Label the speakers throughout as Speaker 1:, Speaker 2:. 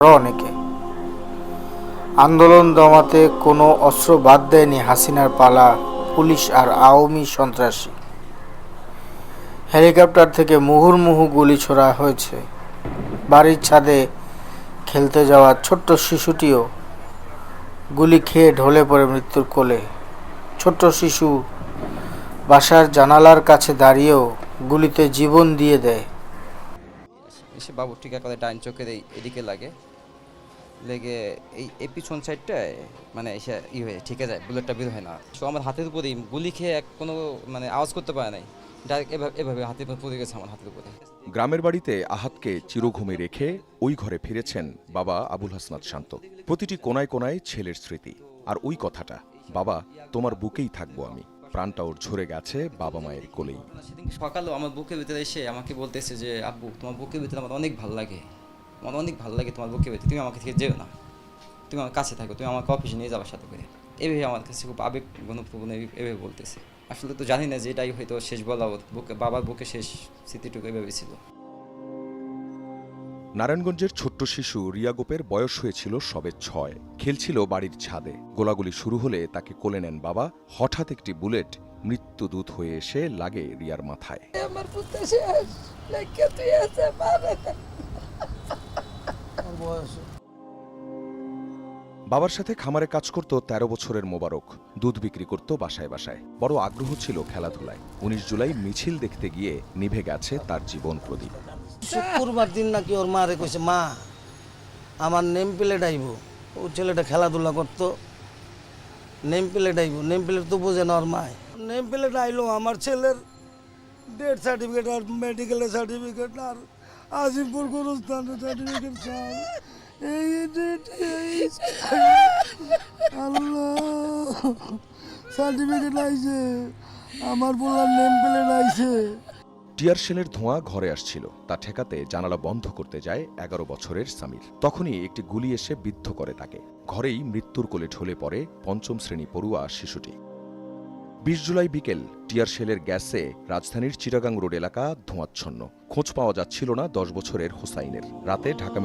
Speaker 1: অনেকে। আন্দোলন দমাতে কোনো অস্ত্র বাদ দেয়নি হাসিনার পালা পুলিশ আর আওয়ামী সন্ত্রাসী। হেলিকপ্টার থেকে মুহুর্মুহু গুলি ছোড়া হয়েছে। বাড়ির ছাদে খেলতে যাওয়া ছোট্ট শিশুটিও গুলি খেয়ে ঢলে পড়ে মৃত্যুর কোলে। ছোট্ট শিশু বাসার জানালার কাছে দাঁড়িয়েও গুলিতে জীবন দিয়ে দেয়।
Speaker 2: এসে বাবু ঠিক করে ডাইন চোখের এই এদিকে লাগে। লেগে এই এই পিছন সাইডটায় মানে এসে ই হয়ে, ঠিকে যায় বুলেটটা বের হয় না। সো আমার হাতের উপরেই গুলি খেয়ে এক কোনো মানে আওয়াজ করতে পারে নাই। ডাইরেক্ট এভাবে এভাবে হাতের উপর পড়ে গেছে আমার হাতের উপরে
Speaker 3: গ্রামের বাড়িতে আহাতকে চিরঘুমে রেখে ওই ঘরে ফিরেছেন বাবা আবুল হাসনাত শান্ত। প্রতিটি কোনায় কোনায় ছেলের স্মৃতি। আর ওই কথাটা, বাবা, তোমার বুকেই থাকব আমি। প্রাণটা ওর ঝরে গেছে বাবা মায়ের কোলেই।
Speaker 2: সেদিন সকালেও আমার বুকের ভিতরে এসে আমাকে বলতেছে যে, আব্বু, তোমার বুকের ভিতরে আমার অনেক ভালো লাগে। আমার অনেক ভালো লাগে তোমার বুকের ভিতরে। তুমি আমাকে থেকে যেও না। তুমি আমার কাছে থাকো। তুমি আমাকে অফিসে নিয়ে যাবার সাথে করে। এভাবে আমার কাছে খুব আবেগ গণপ্রবণ এভাবে বলতেছে। আসলে তো জানি না যে এটাই হয়তো শেষ বলা বুকে বাবার বুকে শেষ স্মৃতিটুকু এভাবে ছিল।
Speaker 3: নারায়ণগঞ্জের ছোট্ট শিশু রিয়া গোপের বয়স হয়েছিল সবে ছয়। খেলছিল বাড়ির ছাদে। গোলাগুলি শুরু হলে তাকে কোলে নেন বাবা। হঠাৎ একটি বুলেট মৃত্যুদূত হয়ে এসে লাগে রিয়ার মাথায়।
Speaker 4: আমার পুত্র শেষ। লেখকে তুই আছে মারে।
Speaker 3: বাবার সাথে খামারে কাজ করত ১৩ বছরের মোবারক। দুধ বিক্রি করত বাসায় বাসায়। বড় আগ্রহ ছিল খেলাধুলায়। উনিশ জুলাই মিছিল দেখতে গিয়ে নিভে গেছে তার জীবন প্রদীপ।
Speaker 5: শুক্রবার দিন নাকি ওর মারে কইছে, মা, আমার নেম প্লেট আইব। ও ছেলেটা খেলাধুলা করতো। নেম প্লেট আইব, নেম প্লেট তো বোঝে না ওর মায়। নেম প্লেট আইলো আমার ছেলের, ডেথ সার্টিফিকেট আর মেডিকেলের সার্টিফিকেট আর আজিমপুর গুরুস্থানের সার্টিফিকেট, স্যার। আল্লাহ। সার্টিফিকেট আইছে, আমার বলার নেম প্লেট আইছে।
Speaker 3: টিয়ার শেলের ধোঁয়া ঘরে আসছিল। তা ঠেকাতে জানালা বন্ধ করতে যায় এগারো বছরের সামির। তখনই একটি গুলি এসে বিদ্ধ করে তাকে। ঘরেই মৃত্যুর কোলে ঢলে পড়ে পঞ্চম শ্রেণি পড়ুয়া শিশুটি। বিশ জুলাই বিকেল, টিয়ার শেলের গ্যাসে রাজধানীর চিটাগাং রোড এলাকা ধোঁয়াচ্ছন্ন। খোঁজ পাওয়া যাচ্ছিল না দশ বছরের হোসাইনের। রাতে ঢাকা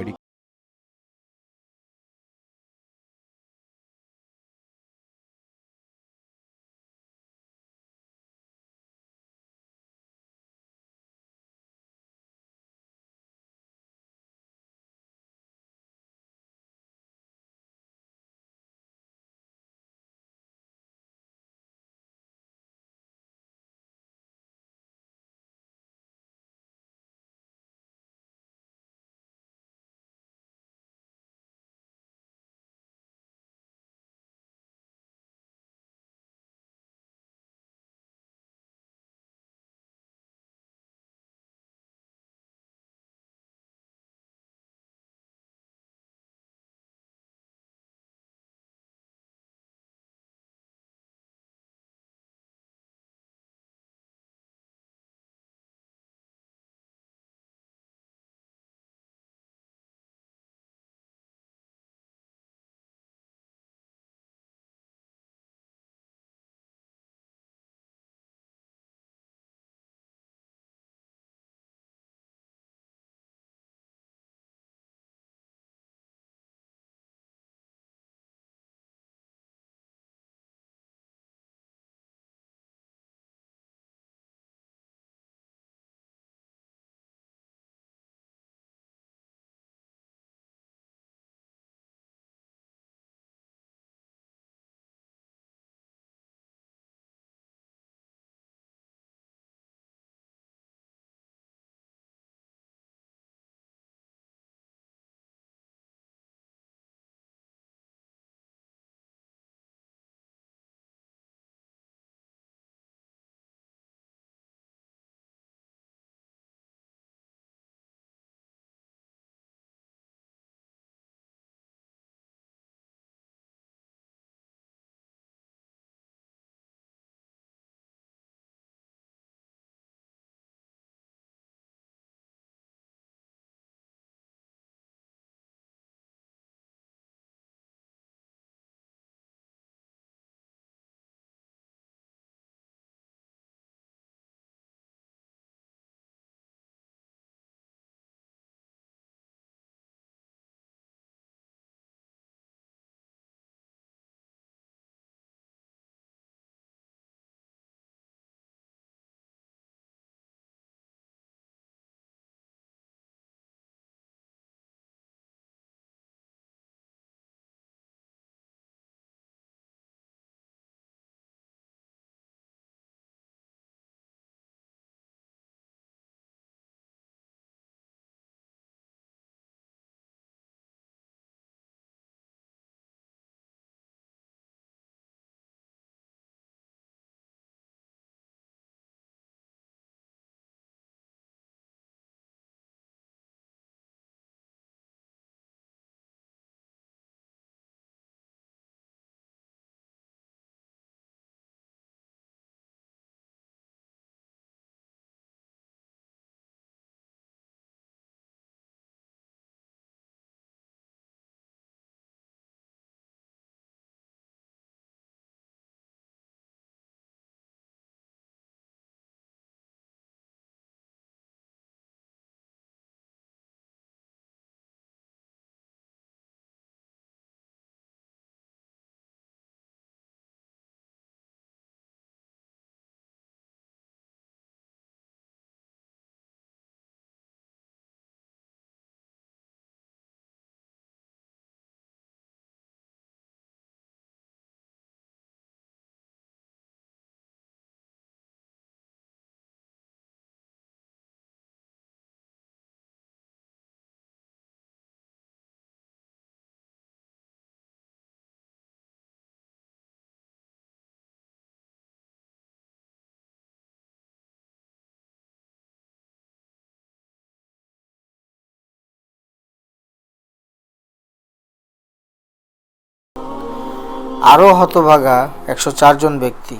Speaker 1: আরও হতভাগা একশো জন ব্যক্তি।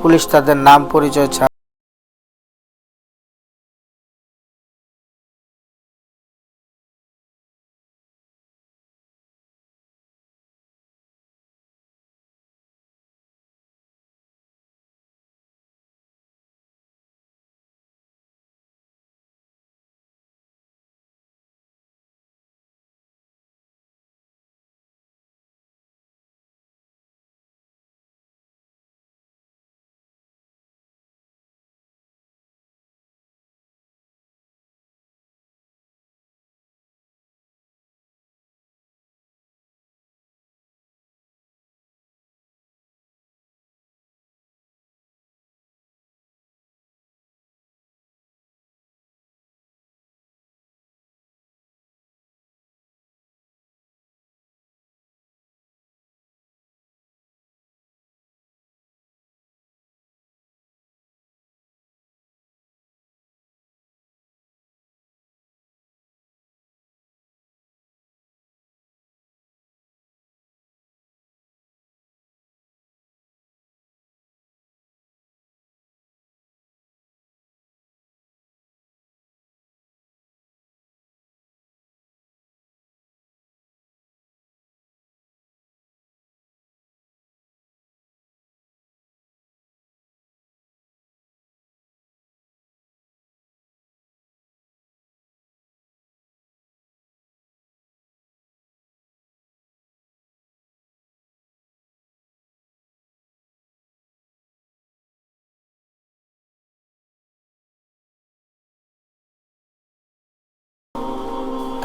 Speaker 1: পুলিশ তাদের নাম পরিচয়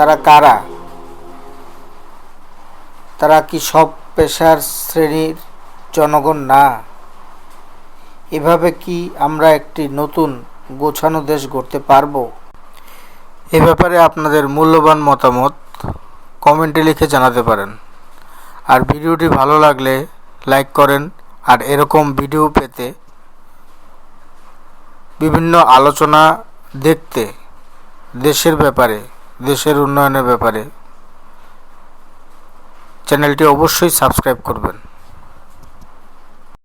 Speaker 1: তারা কারা? তারা কি সব পেশার শ্রেণির জনগণ না? এভাবে কি আমরা একটি নতুন গোছানো দেশ গড়তে পারব? এ ব্যাপারে আপনাদের মূল্যবান মতামত কমেন্টে লিখে জানাতে পারেন। আর ভিডিওটি ভালো লাগলে লাইক করেন। আর এরকম ভিডিও পেতে বিভিন্ন আলোচনা দেখতে দেশের ব্যাপারে দেশের উন্নয়নের ব্যাপারে। চ্যানেলটি অবশ্যই সাবস্ক্রাইব করবেন।